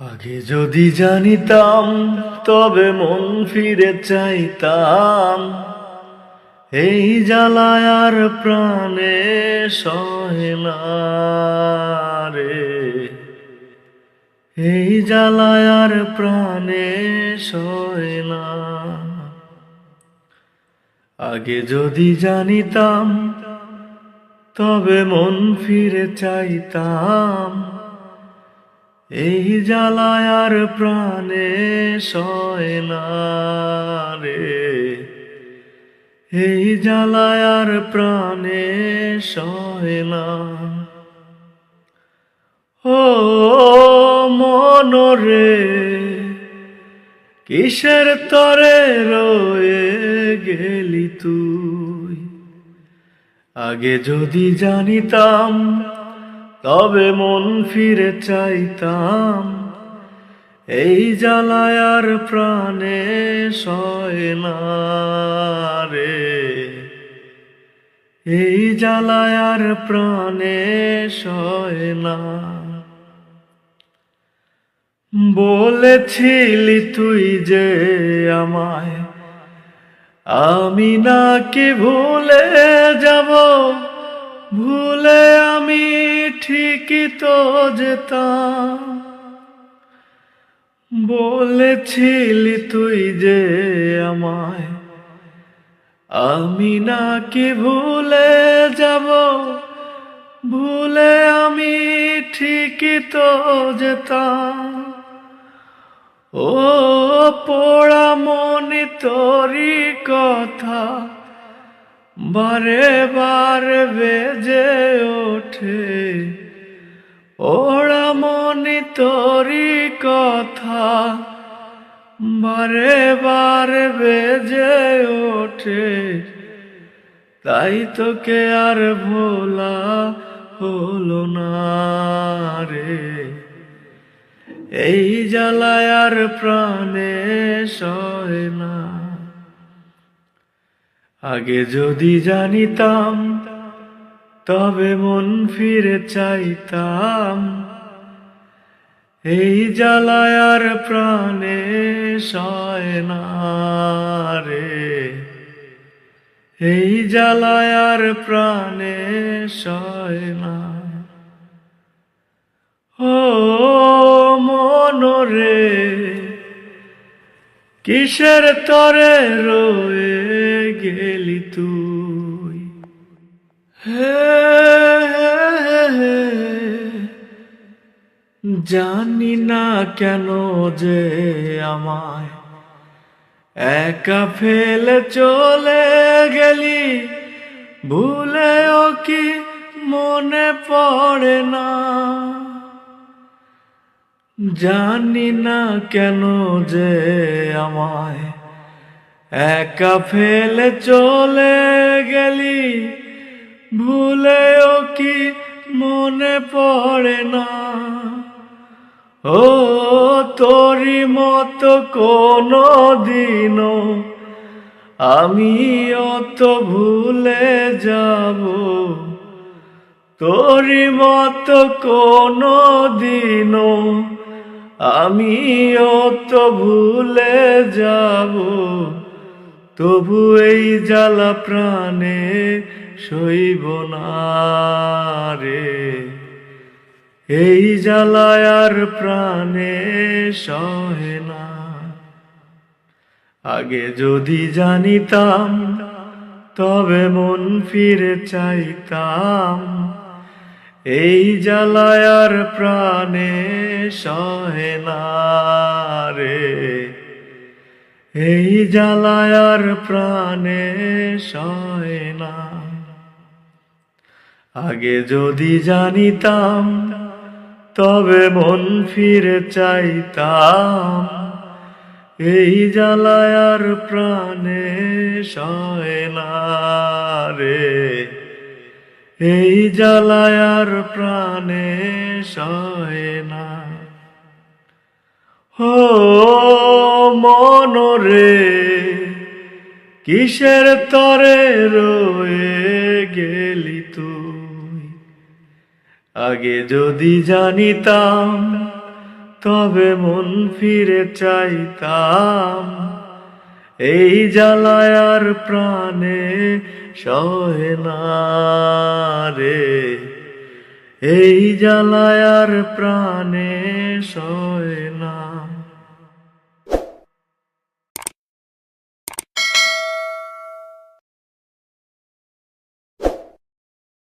আগে যদি জানিতাম, তবে মন ফিরে চাইতাম। এই জ্বালায় আর প্রাণে রে। এই জ্বালায় আর প্রাণে সহে আগে যদি জানিতাম, তবে মন ফিরে চাইতাম। এই জ্বালায় আর প্রাণে রে। এই জ্বালায় আর প্রাণে সয় না। ও মনরে কিসের তরে রয়ে গেলি তুই? আগে যদি জানিতাম তবে মন ফিরে চাইতাম, এই জ্বালায় আর প্রাণে সয় রে। এই জ্বালায় আর প্রাণে সয় না। বলেছিলি তুই যে আমায়, আমি নাকি ভুলে যাব, ভুলে আমি ঠিকই তো যেতাম বলেছিলি তুই যে আমায়, আমি নাকি ভুলে যাব? ভুলে আমি ঠিকই তো যেতাম ও পোড়া মনি তোরি কথা, বারে বারে বেজে ওঠে। ওড়া মনি তোরি কথা, বারে বারে বেজে ওঠে। তাই তোকে আর ভোলা হলো না রে। এই জ্বালায় আর প্রাণে সয় না। আগে যদি জানিতাম তবে মন ফিরে চাইতাম। এই জ্বালায় আর প্রাণে রে। এই জ্বালায় আর প্রাণে না। ও মনরে কিসের তরে রয়ে গেলি তুই? হে জানি না কেন যে আমায় একা ফেলে চলে গেলি, ভুলেও কি মনে পড়ে না? জানি না কেন যে আমায় একা ফেলে চলে গেলি, ভুলেও কি মনে পড়ে না? ও তোরি মত কোনো দিনও আমি অত ভুলে যাব। তোরি মত কোনো দিনও আমি অত ভুলে যাব। তবু এই জ্বালা প্রাণে সইব না রে। এই জ্বালায়ার প্রাণে সহে না। আগে যদি জানিতাম, তবে মন ফিরে চাইতাম। এই জ্বালায়ার প্রাণে সহে না রে। এই জ্বালায়ার প্রাণে সহে না। আগে যদি জানিতাম তবে মন ফিরে চাইতাম। এই জ্বালায় আর প্রাণে সয় রে। এই জ্বালায় আর প্রাণে সয় না। ও মনরে কিসের তরে রয়ে গেলি তুই? আগে যদি জানিতাম, তবে মন ফিরে চাইতাম। এই জ্বালায় আর প্রাণে সহে রে। এই জ্বালায় আর প্রাণে সহে না।